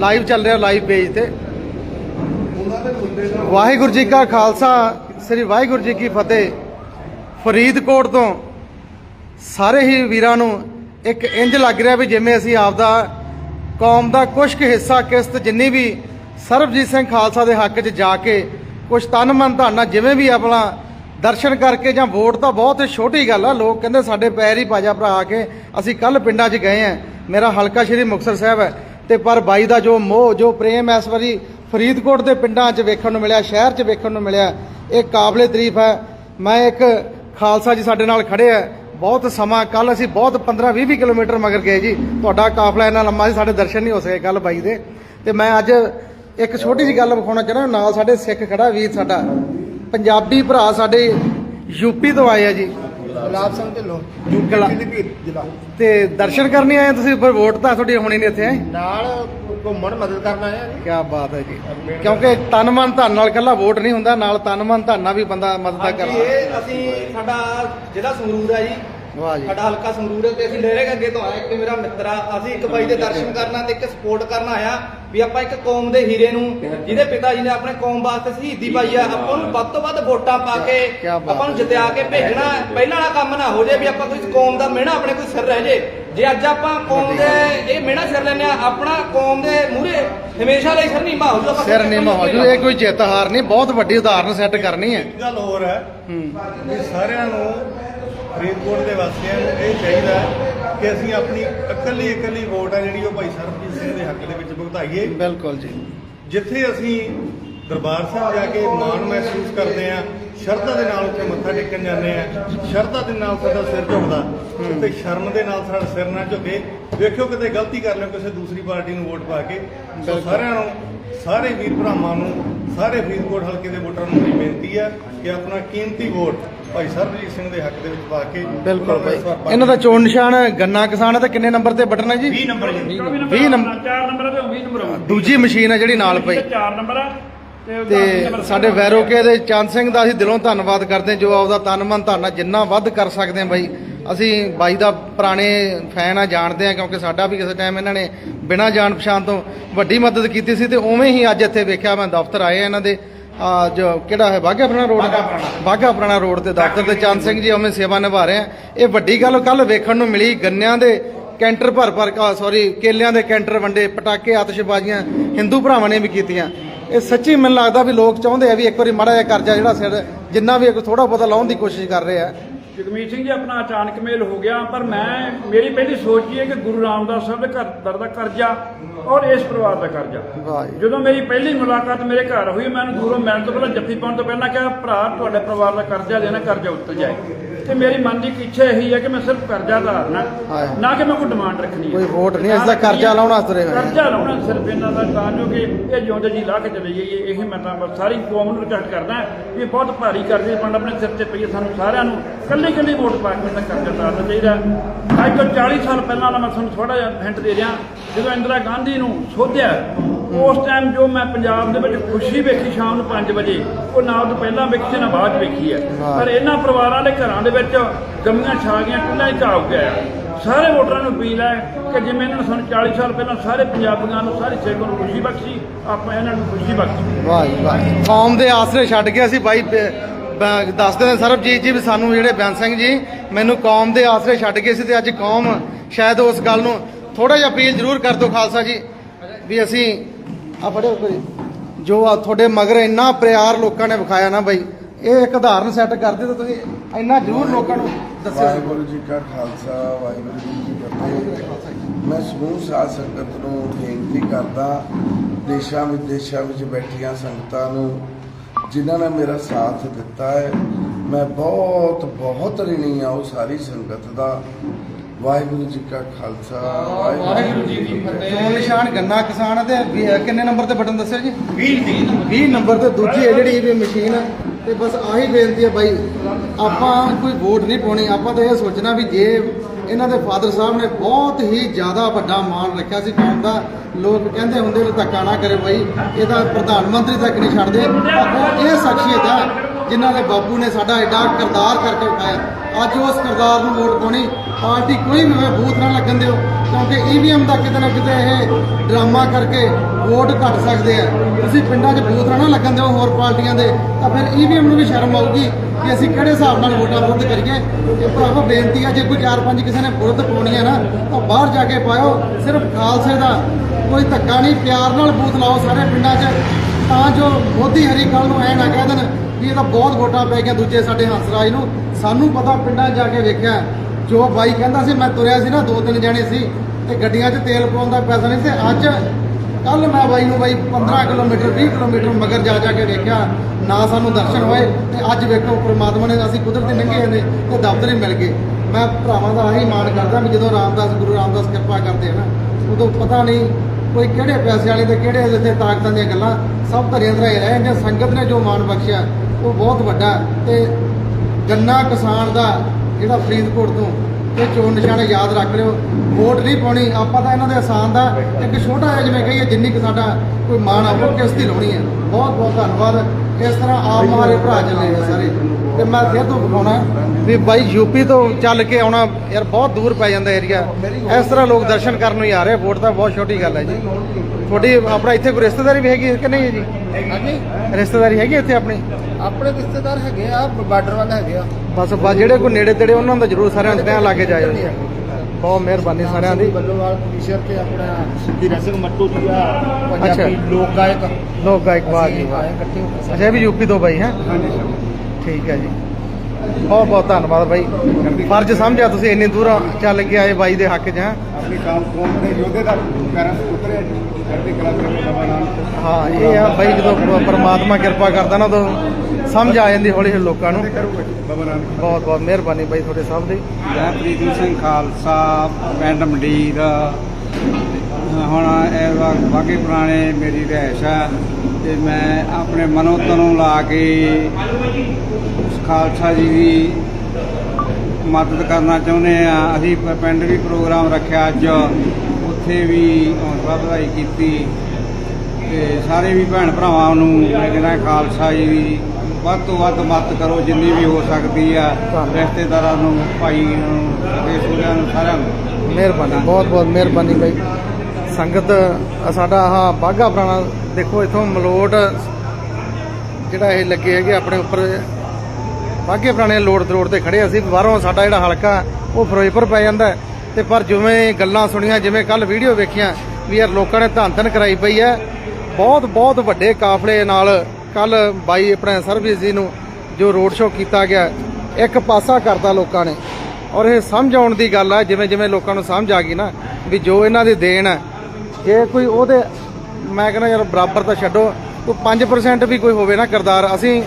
ਲਾਈਵ ਚੱਲ ਰਿਹਾ ਲਾਈਵ ਪੇਜ ਤੇ। ਵਾਹਿਗੁਰੂ ਜੀ ਕਾ ਖਾਲਸਾ ਸ੍ਰੀ ਵਾਹਿਗੁਰੂ ਜੀ ਕੀ ਫਤਿਹ। ਫਰੀਦਕੋਟ ਤੋਂ ਸਾਰੇ ਹੀ ਵੀਰਾਂ ਨੂੰ ਇੱਕ ਇੰਜ ਲੱਗ ਰਿਹਾ ਵੀ ਜਿਵੇਂ ਅਸੀਂ ਆਪਦਾ ਕੌਮ ਦਾ ਕੁਝ ਹਿੱਸਾ ਕਿਸ਼ਤ ਜਿੰਨੀ ਵੀ ਸਰਬਜੀਤ ਸਿੰਘ ਖਾਲਸਾ ਦੇ ਹੱਕ 'ਚ ਜਾ ਕੇ ਕੁਝ ਤਨ ਮਨ ਧਨ ਜਿਵੇਂ ਵੀ ਆਪਣਾ ਦਰਸ਼ਨ ਕਰਕੇ ਜਾਂ ਵੋਟ ਤਾਂ ਬਹੁਤ ਛੋਟੀ ਗੱਲ ਆ, ਲੋਕ ਕਹਿੰਦੇ ਸਾਡੇ ਪੈਰ ਹੀ ਪਾਜਾ ਭਰਾ ਆ ਕੇ ਅਸੀਂ ਕੱਲ ਪਿੰਡਾਂ 'ਚ ਗਏ ਆ। ਮੇਰਾ ਹਲਕਾ ਸ਼੍ਰੀ ਮੁਕਤਸਰ ਸਾਹਿਬ ਹੈ ਤੇ ਪਰ ਬਾਈ ਦਾ ਜੋ ਮੋਹ, ਜੋ ਪ੍ਰੇਮ ਇਸ ਵਾਰੀ ਫਰੀਦਕੋਟ ਦੇ ਪਿੰਡਾਂ 'ਚ ਵੇਖਣ ਨੂੰ ਮਿਲਿਆ, ਸ਼ਹਿਰ 'ਚ ਵੇਖਣ ਨੂੰ ਮਿਲਿਆ, ਇਹ ਕਾਬਲੇ ਤਾਰੀਫ ਹੈ। ਮੈਂ ਇੱਕ ਖਾਲਸਾ ਜੀ ਸਾਡੇ ਨਾਲ ਖੜੇ ਆ। ਬਹੁਤ ਸਮਾਂ ਕੱਲ ਅਸੀਂ ਬਹੁਤ 15 20 20 ਕਿਲੋਮੀਟਰ ਮਗਰ ਗਏ ਜੀ। ਤੁਹਾਡਾ ਕਾਫਲਾ ਇੰਨਾ ਲੰਮਾ ਸੀ, ਸਾਡੇ ਦਰਸ਼ਨ ਨਹੀਂ ਹੋ ਸਕੇ ਕੱਲ ਬਾਈ ਦੇ। ਤੇ ਮੈਂ ਅੱਜ ਇੱਕ ਛੋਟੀ ਜਿਹੀ ਗੱਲ ਵਿਖਾਉਣਾ ਚਾਹੁੰਦਾ ਨਾਲ ਸਾਡੇ ਸਿੱਖ ਖੜਾ ਵੀਰ ਸਾਡਾ ਪੰਜਾਬੀ ਭਰਾ ਸਾਡੇ ਯੂਪੀ ਤੋਂ ਆਏ ਆ ਜੀ। ਗੁਲਾਬ ਸਿੰਘ ਢਿੱਲੋਂ ਗਲਾ- ਜ਼ਿਲ੍ਹਾ। ਤੇ ਦਰਸ਼ਨ ਕਰਨੇ ਆਏ ਤੁਸੀਂ ਪਰ ਵੋਟ ਤਾਂ ਤੁਹਾਡੀ ਹੋਣੀ ਨਹੀਂ ਇੱਥੇ ਨਾਲ ਘੁੰਮਣ ਮਦਦ ਕਰਨ ਆਏ ਆ ਜੀ। ਕੀ ਬਾਤ ਹੈ ਜੀ। ਕਿਉਂਕਿ ਤਨ ਮਨ ਧਨ ਨਾਲ ਇਕੱਲਾ ਵੋਟ ਨਹੀਂ ਹੁੰਦਾ ਨਾਲ ਤਨ ਮਨ ਧਨ ਨਾਲ ਵੀ ਬੰਦਾ ਮਦਦ ਕਰਦਾ। ਇਹ ਅਸੀਂ ਸਾਡਾ ਜਿਹੜਾ ਸੰਗਰੂਰ ਹੈ ਜੀ। ਵਾਹ ਜੀ। ਸਾਡਾ ਹਲਕਾ ਸੰਗਰੂਰ ਹੈ ਤੇ ਅਸੀਂ ਲਹਿਰੇ ਅੱਗੇ ਤੋਂ ਆਏ ਇੱਕ ਮੇਰਾ ਮਿੱਤਰ ਆ ਅਸੀਂ ਇੱਕ ਬਾਈ ਦੇ ਦਰਸ਼ਨ ਕਰਨਾ ਤੇ ਇੱਕ ਸਪੋਰਟ ਕਰਨ ਆਇਆ ਵੀ ਆਪਾਂ ਇੱਕ ਕੌਮ ਦੇ ਹੀਰੇ ਨੂੰ ਜਿਹਦੇ ਪਿਤਾ ਜੀ ਨੇ ਆਪਣੇ ਕੌਮ ਵਾਸਤੇ ਸ਼ਹੀਦੀ ਪਾਈ ਆ ਆਪਾਂ ਉਹਨੂੰ ਵੱਧ ਤੋਂ ਵੱਧ ਵੋਟਾਂ ਪਾ ਕੇ ਆਪਾਂ ਨੂੰ ਜਿੱਤਿਆ ਕੇ ਭੇਜਣਾ ਹੈ। ਪਹਿਲਾਂ ਵਾਲਾ ਕੰਮ ਨਾ ਹੋ ਜੇ ਵੀ ਆਪਾਂ ਕੋਈ ਕੌਮ ਦਾ ਮਿਹਣਾ ਆਪਣੇ ਕੋਈ ਸਿਰ ਰਹਿ ਜੇ। ਜੇ ਅੱਜ ਆਪਾਂ ਕੌਮ ਦੇ ਇਹ ਮਿਹਣਾ ਸਿਰ ਲੈਨੇ ਆ ਆਪਣਾ ਕੌਮ ਦੇ ਮੂਹਰੇ ਹਮੇਸ਼ਾ ਲਈ ਸਿਰ ਨੀਮਾ ਹੋ ਜਾਊਗਾ ਸਿਰ ਨੀਮਾ ਹੋ ਜੂ ਇਹ ਕੋਈ ਜਿੱਤ ਹਾਰ ਨਹੀਂ ਬਹੁਤ ਵੱਡੀ ਉਦਾਹਰਨ ਸੈੱਟ ਕਰਨੀ ਹੈ। ਇੱਕ ਗੱਲ ਹੋਰ ਹੈ ਹੂੰ। ਕਿ ਸਾਰਿਆਂ ਨੂੰ ਫਰੀਦਕੋਟ ਦੇ ਵਾਸੀਆਂ ਨੂੰ ਇਹ ਚਾਹੀਦਾ ਕਿ ਅਸੀਂ ਆਪਣੀ ਇਕੱਲੀ ਇਕੱਲੀ ਵੋਟ ਹੈ ਜਿਹੜੀ ਉਹ ਭਾਈ ਸਰਬਜੀਤ ਸਿੰਘ ਦੇ ਹੱਕ ਦੇ ਵਿੱਚ ਭੁਗਤਾਈਏ। ਬਿਲਕੁਲ ਜੀ। ਜਿੱਥੇ ਅਸੀਂ ਦਰਬਾਰ ਸਾਹਿਬ ਜਾ ਕੇ ਮਾਣ ਮਹਿਸੂਸ ਕਰਦੇ ਆ ਸ਼ਰਧਾ ਦੇ ਨਾਲ ਉੱਥੇ ਮੱਥਾ ਟੇਕਣ ਜਾਂਦੇ ਆ ਸ਼ਰਧਾ ਦੇ ਨਾਲ ਸਾਡਾ ਸਿਰ ਝੁਕਦਾ ਤੇ ਸ਼ਰਮ ਦੇ ਨਾਲ ਸਾਡਾ ਸਿਰ ਨਾ ਝੁਕੇ। ਵੇਖਿਓ ਕਿਤੇ ਗਲਤੀ ਕਰ ਲਿਓ ਕਿਸੇ ਦੂਸਰੀ ਪਾਰਟੀ ਨੂੰ ਵੋਟ ਪਾ ਕੇ। ਸਾਰਿਆਂ ਨੂੰ ਸਾਰੇ ਵੀਰ ਭਰਾਵਾਂ ਨੂੰ ਸਾਰੇ ਫਰੀਦਕੋਟ ਹਲਕੇ ਦੇ ਵੋਟਰਾਂ ਨੂੰ ਮੇਰੀ ਬੇਨਤੀ ਹੈ ਕਿ ਆਪਣਾ ਕੀਮਤੀ ਵੋਟ ਭਾਈ ਸਰਬਜੀਤ ਸਿੰਘ ਦੇ ਹੱਕ ਦੇ ਵਿੱਚ ਪਾ ਕੇ ਬਿਲਕੁਲ ਭਾਈ। ਇਹਨਾਂ ਦਾ ਚੋਣ ਨਿਸ਼ਾਨ ਗੰਨਾ ਕਿਸਾਨ ਹੈ ਤੇ ਕਿੰਨੇ ਨੰਬਰ ਤੇ ਬਟਨ ਹੈ ਜੀ? 20 ਨੰਬਰ ਜੀ। 20 ਨੰਬਰ ਚਾਰ ਨੰਬਰ ਤੇ 20 ਨੰਬਰ ਦੂਜੀ ਮਸ਼ੀਨ ਹੈ ਜਿਹੜੀ ਨਾਲ ਪਈ। ਚਾਰ ਨੰਬਰ ਆ ਤੇ ਸਾਡੇ ਵੈਰੋਕੇ ਦੇ ਚੰਦ ਸਿੰਘ ਦਾ ਅਸੀਂ ਦਿਲੋਂ ਧੰਨਵਾਦ ਕਰਦੇ ਹਾਂ ਜੋ ਆਪਦਾ ਤਨ ਮਨ ਧਨ ਜਿੰਨਾ ਵੱਧ ਕਰ ਸਕਦੇ ਹਾਂ ਬਾਈ। ਅਸੀਂ ਬਾਈ ਦਾ ਪੁਰਾਣੇ ਫੈਨ ਆ ਜਾਣਦੇ ਆ ਕਿਉਂਕਿ ਸਾਡਾ ਵੀ ਕਿਸੇ ਟਾਈਮ ਇਹਨਾਂ ਨੇ ਬਿਨਾਂ ਜਾਣ ਪਛਾਣ ਤੋਂ ਵੱਡੀ ਮਦਦ ਕੀਤੀ ਸੀ ਤੇ ਉਵੇਂ ਹੀ ਅੱਜ ਇੱਥੇ ਵੇਖਿਆ ਮੈਂ ਦਫ਼ਤਰ ਆਏ ਇਹਨਾਂ ਦੇ। ਆ ਜੋ ਕਿਹੜਾ ਹੈ? ਬਾਗਾ ਪੁਰਾਣਾ ਰੋਡ? ਬਾਗਾ ਪੁਰਾਣਾ। ਰੋਡ ਤੇ ਦਫ਼ਤਰ ਤੇ ਚੰਦ ਸਿੰਘ ਜੀ ਉਵੇਂ ਸੇਵਾ ਨਿਭਾ ਰਹੇ ਆ। ਇਹ ਵੱਡੀ ਗੱਲ ਕੱਲ ਵੇਖਣ ਨੂੰ ਮਿਲੀ ਗੰਨਿਆਂ ਦੇ ਕੈਂਟਰ ਭਰ ਭਰ ਕੇ ਸੌਰੀ ਕੇਲਿਆਂ ਦੇ ਕੈਂਟਰ ਵੰਡੇ ਪਟਾਕੇ ਆਤਿਸ਼ਬਾਜ਼ੀਆਂ ਹਿੰਦੂ ਭਰਾਵਾਂ ਨੇ ਵੀ ਕੀਤੀਆਂ। ਇਹ ਸੱਚੀ ਮੈਨੂੰ ਲੱਗਦਾ ਵੀ ਲੋਕ ਚਾਹੁੰਦੇ ਆ ਵੀ ਇੱਕ ਵਾਰੀ ਮਾੜਾ ਜਿਹਾ ਕਰਜ਼ਾ ਜਿਹੜਾ ਸਿਰ ਜਿੰਨਾ ਵੀ ਥੋੜਾ ਬਹੁਤਾ ਲਾਉਣ ਦੀ ਕੋਸ਼ਿਸ਼ ਕਰ ਰਹੇ ਆ। ਜਗਮੀਤ ਸਿੰਘ ਜੀ ਆਪਣਾ ਅਚਾਨਕ ਮੇਲ ਹੋ ਗਿਆ ਪਰ ਮੈਂ ਮੇਰੀ ਪਹਿਲੀ ਸੋਚ ਇਹ ਹੈ ਕਿ ਗੁਰੂ ਰਾਮਦਾਸ ਸਾਹਿਬ ਦੇ ਘਰ ਦਰ ਦਾ ਕਰਜ਼ਾ ਔਰ ਇਸ ਪਰਿਵਾਰ ਦਾ ਕਰਜ਼ਾ। ਜਦੋਂ ਮੇਰੀ ਪਹਿਲੀ ਮੁਲਾਕਾਤ ਮੇਰੇ ਘਰ ਹੋਈ ਮੈਂ ਦੂਰੋਂ ਮਿਲਣ ਤੋਂ ਪਹਿਲਾਂ ਜੱਫੀ ਪਾਉਣ ਤੋਂ ਪਹਿਲਾਂ ਕਿਹਾ ਭਰਾ ਤੁਹਾਡੇ ਪਰਿਵਾਰ ਦਾ ਕਰਜ਼ਾ ਲੈਣਾ ਕਰਜ਼ਾ ਉੱਤਰ ਜਾਏ। ਤੇ ਮੇਰੀ ਮਨ ਦੀ ਇੱਛਾ ਇਹੀ ਹੈ ਕਿ ਮੈਂ ਸਿਰਫ ਕਰਜ਼ਾ ਧਾਰਨਾ। ਨਾ ਕਿ ਮੈਂ ਕੋਈ ਡਿਮਾਂਡ ਰੱਖਣੀ ਹੈ ਕੋਈ ਵੋਟ ਨਹੀਂ, ਅਸੀਂ ਤਾਂ ਕਰਜ਼ਾ ਲਾਉਣਾ ਹਾਂ। ਕਰਜ਼ਾ ਲਾਉਣਾ ਸਿਰਫ ਇਹਨਾਂ ਦਾ ਤਾਂ ਜੋ ਕਿ ਇਹ ਜਿਉਂਦੇ ਜੀ ਲਾ ਕੇ ਚਲੇ ਜਾਈਏ ਇਹ ਮੈਂ ਤਾਂ ਸਾਰੀ ਕੌਮ ਨੂੰ ਰਿਕਵੈਸਟ ਕਰਦਾ ਵੀ ਇਹ ਬਹੁਤ ਭਾਰੀ ਕਰਜ਼ੇ ਪੰਡ ਆਪਣੇ ਸਿਰ ਤੇ ਪਈ ਹੈ ਸਾਨੂੰ ਸਾਰਿਆਂ ਨੂੰ ਕੱਲੀ ਕੱਲੀ ਵੋਟ ਪਾ ਕੇ ਤਾਂ ਕਰਜ਼ਾ ਉਤਾਰਨਾ ਚਾਹੀਦਾ ਅੱਜ ਤੋਂ 40 ਸਾਲ ਪਹਿਲਾਂ ਦਾ ਮੈਂ ਤੁਹਾਨੂੰ ਥੋੜਾ ਜਿਹਾ ਹਿੰਟ ਦੇ ਰਿਹਾ ਜਦੋਂ ਇੰਦਰਾ ਗਾਂਧੀ ਨੂੰ ਸੋਧਿਆ ਉਸ ਟਾਈਮ ਜੋ ਮੈਂ ਪੰਜਾਬ ਦੇ ਵਿੱਚ ਖੁਸ਼ੀ ਵੇਖੀ ਸ਼ਾਮ ਨੂੰ 5 ਵਜੇ ਉਹ ਨਾ ਉਹ ਤੋਂ ਪਹਿਲਾਂ ਵੇਖੀ ਸੀ ਨਾ ਬਾਅਦ ਵੇਖੀ ਹੈ। ਪਰ ਇਹਨਾਂ ਪਰਿਵਾਰਾਂ ਦੇ ਘਰਾਂ ਦੇ ਵਿੱਚ ਗਮੀਆਂ ਛਾ ਗਈਆਂ ਕਿੰਨਾ ਹੀ ਘਾਉ ਗਿਆ ਸਾਰੇ ਵੋਟਰਾਂ ਨੂੰ ਅਪੀਲ ਹੈ ਕਿ ਜਿਵੇਂ ਇਹਨਾਂ ਨੇ ਸਾਨੂੰ 40 ਸਾਲ ਪਹਿਲਾਂ ਸਾਰੇ ਪੰਜਾਬੀਆਂ ਨੂੰ ਸਾਰੇ ਸਿੱਖਾਂ ਨੂੰ ਖੁਸ਼ੀ ਬਖਸ਼ੀ ਆਪਾਂ ਇਹਨਾਂ ਨੂੰ ਖੁਸ਼ੀ ਬਖਸ਼ੀ ਵਾਹ ਜੀ ਵਾਹ। ਕੌਮ ਦੇ ਆਸਰੇ ਛੱਡ ਕੇ ਅਸੀਂ ਬਾਈ ਦੱਸਦੇ ਨੇ ਸਰਬਜੀਤ ਜੀ ਵੀ ਸਾਨੂੰ ਜਿਹੜੇ ਬਿਆਨ ਸਿੰਘ ਜੀ ਮੈਨੂੰ ਕੌਮ ਦੇ ਆਸਰੇ ਛੱਡ ਕੇ ਸੀ ਤੇ ਅੱਜ ਕੌਮ ਸ਼ਾਇਦ ਉਸ ਗੱਲ ਨੂੰ ਥੋੜਾ ਜਿਹਾ ਅਪੀਲ ਜ਼ਰੂਰ ਕਰ ਦਿਓ ਖਾਲਸਾ ਜੀ ਵੀ ਅਸੀਂ ਆ ਫੜਿਓ ਕੋਈ ਜੋ ਆ ਤੁਹਾਡੇ ਮਗਰ ਇੰਨਾ ਪਿਆਰ ਲੋਕਾਂ ਨੇ ਵਿਖਾਇਆ ਨਾ ਬਾਈ, ਇਹ ਇੱਕ ਉਦਾਹਰਨ ਸੈੱਟ ਕਰਦੇ ਤਾਂ ਤੁਸੀਂ ਇੰਨਾ ਜ਼ਰੂਰ ਲੋਕਾਂ ਨੂੰ ਦੱਸਿਓ। ਵਾਹਿਗੁਰੂ ਜੀ ਕਾ ਖਾਲਸਾ, ਵਾਹਿਗੁਰੂ ਜੀ ਕੀ ਫਤਿਹ। ਮੈਂ ਸਮੂਹ ਸਾਧ ਸੰਗਤ ਨੂੰ ਬੇਨਤੀ ਕਰਦਾ, ਦੇਸ਼ਾਂ ਵਿਦੇਸ਼ਾਂ ਵਿੱਚ ਬੈਠੀਆਂ ਸੰਗਤਾਂ ਨੂੰ, ਜਿਨ੍ਹਾਂ ਨੇ ਮੇਰਾ ਸਾਥ ਦਿੱਤਾ ਹੈ, ਮੈਂ ਬਹੁਤ ਬਹੁਤ ਰਿਣੀ ਆ ਉਹ ਸਾਰੀ ਸੰਗਤ ਦਾ। ਵਾਹਿਗੁਰੂ ਜੀ ਕਾ ਖਾਲਸਾ ਵਾਹਿਗੁਰੂ ਜੀ ਕੀ ਫਤਿਹ। ਨਿਸ਼ਾਨ ਗੰਨਾ ਕਿਸਾਨ ਤੇ ਵੀ- ਕਿੰਨੇ ਨੰਬਰ ਤੇ ਬਟਨ ਦੱਸਿਓ ਜੀ? 20 20 ਨੰਬਰ। ਤੇ ਦੂਜੀ ਹੈ ਜਿਹੜੀ ਇਹ ਮਸ਼ੀਨ ਹੈ ਤੇ ਬਸ ਆਹੀ ਬੇਨਤੀ ਹੈ ਬਾਈ ਆਪਾਂ ਕੋਈ ਵੋਟ ਨਹੀਂ ਪਾਉਣੀ ਆਪਾਂ ਤਾਂ ਇਹ ਸੋਚਣਾ ਵੀ ਜੇ ਇਹਨਾਂ ਦੇ ਫਾਦਰ ਸਾਹਿਬ ਨੇ ਬਹੁਤ ਹੀ ਜ਼ਿਆਦਾ ਵੱਡਾ ਮਾਣ ਰੱਖਿਆ ਸੀ ਕੌਮ ਦਾ ਲੋਕ ਕਹਿੰਦੇ ਹੁੰਦੇ ਵੀ ਧੱਕਾ ਨਾ ਕਰੇ ਬਾਈ ਇਹਦਾ ਪ੍ਰਧਾਨ ਮੰਤਰੀ ਤੱਕ ਨਹੀਂ ਛੱਡਦੇ ਇਹ ਸ਼ਖਸੀਅਤ ਹੈ ਜਿਨ੍ਹਾਂ ਦੇ ਬਾਪੂ ਨੇ ਸਾਡਾ ਐਡਾ ਕਿਰਦਾਰ ਕਰਕੇ ਉਠਾਇਆ। ਅੱਜ ਉਸ ਕਿਰਦਾਰ ਨੂੰ ਵੋਟ ਪਾਉਣੀ, ਪਾਰਟੀ ਕੋਈ ਵੀ ਬੂਥ ਨਾ ਲੱਗਣ ਦਿਓ, ਕਿਉਂਕਿ ਈਵੀਐਮ ਦਾ ਕਿਤੇ ਨਾ ਕਿਤੇ ਇਹ ਡਰਾਮਾ ਕਰਕੇ ਵੋਟ ਘਟ ਸਕਦੇ ਆ। ਤੁਸੀਂ ਪਿੰਡਾਂ 'ਚ ਬੂਥ ਨਾ ਲੱਗਣ ਦਿਓ ਹੋਰ ਪਾਰਟੀਆਂ ਦੇ, ਤਾਂ ਫਿਰ ਈਵੀਐਮ ਨੂੰ ਵੀ ਸ਼ਰਮ ਆਊਗੀ ਕਿ ਅਸੀਂ ਕਿਹੜੇ ਹਿਸਾਬ ਨਾਲ ਵੋਟਾਂ ਵਿਰੁੱਧ ਕਰੀਏ। ਇਹ ਭਰਾਵੋ, ਬੇਨਤੀ ਆ, ਜੇ ਕੋਈ ਚਾਰ ਪੰਜ ਕਿਸੇ ਨੇ ਵਿਰੁੱਧ ਪਾਉਣੀ ਹੈ ਨਾ, ਤਾਂ ਬਾਹਰ ਜਾ ਕੇ ਪਾਇਓ। ਸਿਰਫ ਖਾਲਸੇ ਦਾ ਕੋਈ ਧੱਕਾ ਨਹੀਂ, ਪਿਆਰ ਨਾਲ ਬੂਥ ਲਾਓ ਸਾਰੇ ਪਿੰਡਾਂ 'ਚ। ਤਾਂ ਜੋ ਮੋਦੀ ਹਰੀ ਕੱਲ ਨੂੰ ਐ ਨਾ ਕਹਿ ਦੇਣ ਵੀ ਇਹ ਬਹੁਤ ਵੋਟਾਂ ਪੈ ਗਈਆਂ ਦੂਜੇ ਸਾਡੇ ਹੰਸਰਾਜ ਨੂੰ। ਸਾਨੂੰ ਪਤਾ ਪਿੰਡਾਂ 'ਚ ਜਾ ਕੇ ਵੇਖਿਆ ਜੋ ਬਾਈ ਕਹਿੰਦਾ ਸੀ, ਮੈਂ ਤੁਰਿਆ ਸੀ ਨਾ, ਦੋ ਤਿੰਨ ਜਣੇ ਸੀ ਤੇ ਗੱਡੀਆਂ 'ਚ ਤੇਲ ਪਾਉਣ ਦਾ ਪੈਸਾ ਨਹੀਂ ਤੇ ਅੱਜ ਕੱਲ ਮੈਂ ਬਾਈ ਨੂੰ ਬਾਈ 15 ਕਿਲੋਮੀਟਰ 20 ਕਿਲੋਮੀਟਰ ਮਗਰ ਜਾ ਜਾ ਕੇ ਵੇਖਿਆ। ਨਾ ਸਾਨੂੰ ਦਰਸ਼ਨ ਹੋਏ ਤੇ ਅੱਜ ਵੇਖੋ, ਪ੍ਰਮਾਤਮਾ ਨੇ ਅਸੀਂ ਕੁਦਰਤੀ ਲੰਘੇ ਨੇ ਤੇ ਦਫ਼ਤਰ ਮਿਲ ਗਏ। ਮੈਂ ਭਰਾਵਾਂ ਦਾ ਆਹੀ ਮਾਣ ਕਰਦਾ ਵੀ ਜਦੋਂ ਰਾਮਦਾਸ, ਗੁਰੂ ਰਾਮਦਾਸ ਕਿਰਪਾ ਕਰਦੇ ਆ ਉਦੋਂ ਪਤਾ ਨਹੀਂ ਕੋਈ ਕਿਹੜੇ ਪੈਸੇ ਵਾਲੇ ਤੇ ਕਿਹੜੇ ਜਿੱਥੇ ਤਾਕਤਾਂ ਦੀਆਂ ਗੱਲਾਂ, ਸਭ ਧਰੇ ਅੰਦਰ ਹੀ ਰਹੇ ਨੇ ਸੰਗਤ ਨੇ ਜੋ ਮਾਣ ਬਖਸ਼ਿਆ। ਉਹ ਬਹੁਤ ਵੱਡਾ ਤੇ ਗੰਨਾ ਕਿਸਾਨ ਦਾ ਜਿਹੜਾ ਫਰੀਦਕੋਟ ਤੋਂ ਇਹ ਚੋਣ ਨਿਸ਼ਾਨ ਯਾਦ ਰੱਖ ਲਿਓ, ਵੋਟ ਨਹੀਂ ਪਾਉਣੀ, ਆਪਾਂ ਤਾਂ ਇਹਨਾਂ ਦੇ ਆਸਾਨ ਦਾ ਇੱਕ ਛੋਟਾ ਜਿਹਾ ਜਿਵੇਂ ਕਹੀਏ, ਜਿੰਨੀ ਕਿ ਸਾਡਾ ਕੋਈ ਮਾਣ ਆ, ਉਹ ਕਿਸ ਦੀ ਲਾਉਣੀ ਹੈ। ਬਹੁਤ ਬਹੁਤ ਧੰਨਵਾਦ। ਇਸ ਤਰ੍ਹਾਂ ਆਪ ਮਾਰੇ ਭਰਾ ਚੱਲੇ ਨੇ ਸਾਰੇ। ਤੇ ਮੈਂ ਫਿਰ ਤੋਂ ਵਿਖਾਉਣਾ ਵੀ ਬਾਈ ਯੂਪੀ ਤੋਂ ਚੱਲ ਕੇ ਆਉਣਾ ਯਾਰ ਬਹੁਤ ਦੂਰ ਪੈ ਜਾਂਦਾ ਏਰੀਆ ਇਸ ਤਰ੍ਹਾਂ ਲੋਕ ਦਰਸ਼ਨ ਕਰਨ ਨੂੰ ਹੀ ਆ ਰਹੇ ਵੋਟ ਤਾਂ ਬਹੁਤ ਛੋਟੀ ਗੱਲ ਹੈ ਜੀ। ਤੁਹਾਡੀ ਆਪਣਾ ਇੱਥੇ ਕੋਈ ਰਿਸ਼ਤੇਦਾਰੀ ਵੀ ਹੈਗੀ ਕਿ ਨਹੀਂ ਹੈ ਜੀ? ਹਾਂਜੀ ਰਿਸ਼ਤੇਦਾਰੀ ਹੈਗੀ ਇੱਥੇ ਆਪਣੀ? ਆਪਣੇ ਰਿਸ਼ਤੇਦਾਰ ਹੈਗੇ ਆ ਬਾਰਡਰ ਵਾਲੇ ਹੈਗੇ ਆ। ਬਸ ਬਸ ਜਿਹੜੇ ਕੋਈ ਨੇੜੇ ਤੇੜੇ ਉਹਨਾਂ ਦਾ ਜ਼ਰੂਰ ਸਾਰਿਆਂ ਨੂੰ ਧਿਆਨ ਲਾ ਕੇ ਜਾਇਓ। ਜੀ ਬਹੁਤ ਮਿਹਰਬਾਨੀ ਸਾਰਿਆਂ ਦੀ। ਬੱਲੋਵਾਲ ਪੁਲਿਸਰ ਤੇ ਆਪਣਾ ਹੀਰਾ ਸਿੰਘ ਮੱਟੂ ਜੀ ਆ। ਪੰਜਾਬੀ ਲੋਕ ਗਾਇਕ। ਲੋਕ ਗਾਇਕ ਬਾਤ ਜੀ ਅਸੀਂ ਆਏ ਇਕੱਠੇ ਅੱਛਾ ਇਹ ਵੀ ਯੂਪੀ ਤੋਂ ਬਾਈ ਹੈ? ਹਾਂਜੀ ਠੀਕ ਹੈ ਜੀ। ਬਹੁਤ ਬਹੁਤ ਧੰਨਵਾਦ ਬਾਈ। ਫਰਜ਼ ਸਮਝਿਆ ਤੁਸੀਂ ਇੰਨੀ ਦੂਰ ਚੱਲ ਕੇ ਆਏ ਬਾਈ ਦੇ ਹੱਕ 'ਚ ਹੈਂ। ਆਪਣੀ ਕਾਮ ਕੌਮ ਦੇ ਯੋਧੇ ਦਾ ਪੈਰਾਂ ਤੋਂ ਉਤਰਿਆ ਜੀ। ਕਰਦੇ ਕਲਾ ਕਰਦੇ ਬਾਬਾ ਨਾਨਕ ਹਾਂ ਇਹ ਆ ਬਾਈ ਜਦੋਂ ਪ- ਪ੍ਰਮਾਤਮਾ ਕਿਰਪਾ ਕਰਦਾ ਨਾ ਉਦੋਂ ਸਮਝ ਆ ਜਾਂਦੀ ਹੌਲੀ ਹੌਲੀ ਲੋਕਾਂ ਨੂੰ। ਕਰੂਗਾ ਬਾਬਾ ਨਾਨਕ ਬਹੁਤ ਬਹੁਤ ਮਿਹਰਬਾਨੀ ਬਾਈ ਤੁਹਾਡੇ ਸਭ ਦੀ। ਮੈਂ ਪ੍ਰੀਤਮ ਸਿੰਘ ਖਾਲਸਾ ਪਿੰਡ ਮੰਡੀਰ। ਹੁਣ ਇਹ ਵਾ- ਪੁਰਾਣੇ ਮੇਰੀ ਰਿਹਾਇਸ਼ ਹੈ ਤੇ ਮੈਂ ਆਪਣੇ ਮਨੋ ਤਨੋਂ ਲਾ ਕੇ ਉਸ ਖਾਲਸਾ ਜੀ ਦੀ ਮਦਦ ਕਰਨਾ ਚਾਹੁੰਦੇ ਆ। ਅਸੀਂ ਪਿੰਡ ਵੀ ਪ੍ਰੋਗਰਾਮ ਰੱਖਿਆ ਅੱਜ। ਉੱਥੇ ਵੀ ਹੌਸਲਾ ਵਧਾਈ ਕੀਤੀ। ਤੇ ਸਾਰੇ ਵੀ ਭੈਣ ਭਰਾਵਾਂ ਨੂੰ ਮੈਂ ਕਹਿੰਦਾ ਖਾਲਸਾ ਜੀ ਦੀ ਵੱਧ ਤੋਂ ਵੱਧ ਮਦਦ ਕਰੋ, ਜਿੰਨੀ ਵੀ ਹੋ ਸਕਦੀ ਆ। ਰਿਸ਼ਤੇਦਾਰਾਂ ਨੂੰ ਭਾਈ ਨੂੰ, ਸਕੇ ਸੂਰਿਆਂ ਨੂੰ, ਸਾਰਿਆਂ ਨੂੰ। ਮਿਹਰਬਾਨੀ ਬਹੁਤ ਬਹੁਤ ਮਿਹਰਬਾਨੀ ਬਾਈ। ਸੰਗਤ ਸਾਡਾ ਆਹ ਬਾਗਾ ਪੁਰਾਣਾ, ਦੇਖੋ ਇਥੋਂ ਮਲੋਟ, ਜਿਹੜਾ ਇਹ ਲੱਗੇ ਹੈਗੇ ਆਪਣੇ ਉੱਪਰ ਬਾਗੇ ਪੁਰਾਣੇ ਲੋੜ ਰੋਡ ਤੇ ਖੜੇ ਅਸੀਂ ਬਾਹਰੋਂ ਸਾਡਾ ਜਿਹੜਾ ਹਲਕਾ, ਉਹ ਫਿਰੋਜ਼ਪੁਰ ਪੈ ਜਾਂਦਾ ਹੈ। ਤੇ ਪਰ ਜਿਵੇਂ ਗੱਲਾਂ ਸੁਣੀਆਂ, ਜਿਵੇਂ ਕੱਲ ਵੀਡੀਓ ਵੇਖੀਆਂ ਵੀ ਯਾਰ ਲੋਕਾਂ ਨੇ ਧੰਨ ਧੰਨ ਕਰਾਈ ਪਈ ਹੈ। ਬਹੁਤ ਬਹੁਤ ਵੱਡੇ ਕਾਫਲੇ ਨਾਲ ਕੱਲ ਬਾਈ ਆਪਣੇ ਸਰਵਿਸ ਜੀ ਨੂੰ ਜੋ ਰੋਡ ਸ਼ੋਅ ਕੀਤਾ ਗਿਆ, ਇੱਕ ਪਾਸਾ ਕਰਤਾ ਲੋਕਾਂ ਨੇ। ਔਰ ਇਹ ਸਮਝ ਆਉਣ ਦੀ ਗੱਲ ਹੈ ਜਿਵੇਂ ਜਿਵੇਂ ਲੋਕਾਂ ਨੂੰ ਸਮਝ ਆ ਗਈ ਨਾ, ਵੀ ਜੋ ਇਹਨਾਂ ਦੀ ਦੇਣ ਹੈ ਜੇ ਕੋਈ ਉਹਦੇ, ਮੈਂ ਕਹਿੰਦਾ ਯਾਰ ਬਰਾਬਰ ਤਾਂ ਛੱਡੋ, ਕੋਈ 5% ਵੀ ਕੋਈ ਹੋਵੇ ਨਾ ਕਰਦਾਰ ਅਸੀਂ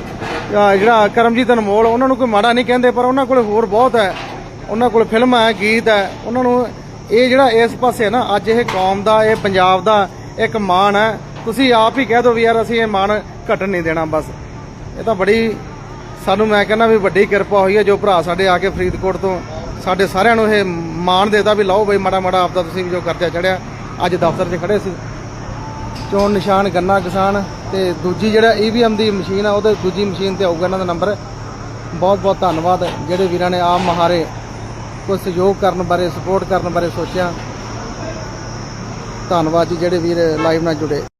ਜਿਹੜਾ ਕਰਮਜੀਤ ਅਨਮੋਲ, ਉਹਨਾਂ ਨੂੰ ਕੋਈ ਮਾੜਾ ਨਹੀਂ ਕਹਿੰਦੇ, ਪਰ ਉਹਨਾਂ ਕੋਲ ਹੋਰ ਬਹੁਤ ਹੈ। ਉਹਨਾਂ ਕੋਲ ਫਿਲਮਾਂ ਹੈ, ਗੀਤ ਹੈ, ਉਹਨਾਂ ਨੂੰ ਇਹ ਜਿਹੜਾ ਇਸ ਪਾਸੇ ਨਾ, ਅੱਜ ਇਹ ਕੌਮ ਦਾ, ਇਹ ਪੰਜਾਬ ਦਾ ਇੱਕ ਮਾਣ ਹੈ। ਤੁਸੀਂ ਆਪ ਹੀ ਕਹਿ ਦਿਓ ਵੀ ਯਾਰ ਅਸੀਂ ਇਹ ਮਾਣ ਘਟਣ ਨਹੀਂ ਦੇਣਾ, ਬਸ। ਇਹ ਤਾਂ ਬੜੀ, ਸਾਨੂੰ ਮੈਂ ਕਹਿੰਦਾ ਵੀ ਵੱਡੀ ਕਿਰਪਾ ਹੋਈ ਹੈ ਜੋ ਭਰਾ ਸਾਡੇ ਆ ਕੇ ਫਰੀਦਕੋਟ ਤੋਂ, ਸਾਡੇ ਸਾਰਿਆਂ ਨੂੰ ਇਹ ਮਾਣ ਦੇਤਾ ਵੀ ਲਾਓ ਬਈ ਮਾੜਾ ਮਾੜਾ ਆਪਦਾ ਤੁਸੀਂ ਵੀ ਜੋ ਕਰਜ਼ਾ ਚੜਿਆ ਅੱਜ ਦਫ਼ਤਰ 'ਚ ਖੜੇ ਸੀ। ਚੋਣ ਨਿਸ਼ਾਨ, ਗੰਨਾ ਕਿਸਾਨ ਤੇ ਦੂਜੀ ਜਿਹੜਾ ਈਵੀਐਮ ਦੀ ਮਸ਼ੀਨ ਆ, ਉਹਦੇ ਦੂਜੀ ਮਸ਼ੀਨ ਤੇ ਆਊਗਾ ਇਹਨਾਂ ਦਾ ਨੰਬਰ। ਬਹੁਤ ਬਹੁਤ ਧੰਨਵਾਦ। ਜਿਹੜੇ ਵੀਰਾਂ ਨੇ ਆਮ ਮਹਾਰੇ ਕੋਈ ਸਹਿਯੋਗ ਕਰਨ ਬਾਰੇ ਸਪੋਰਟ ਕਰਨ ਬਾਰੇ ਸੋਚਿਆ। ਧੰਨਵਾਦ ਜੀ, ਜਿਹੜੇ ਵੀਰ ਲਾਈਵ ਨਾਲ ਜੁੜੇ।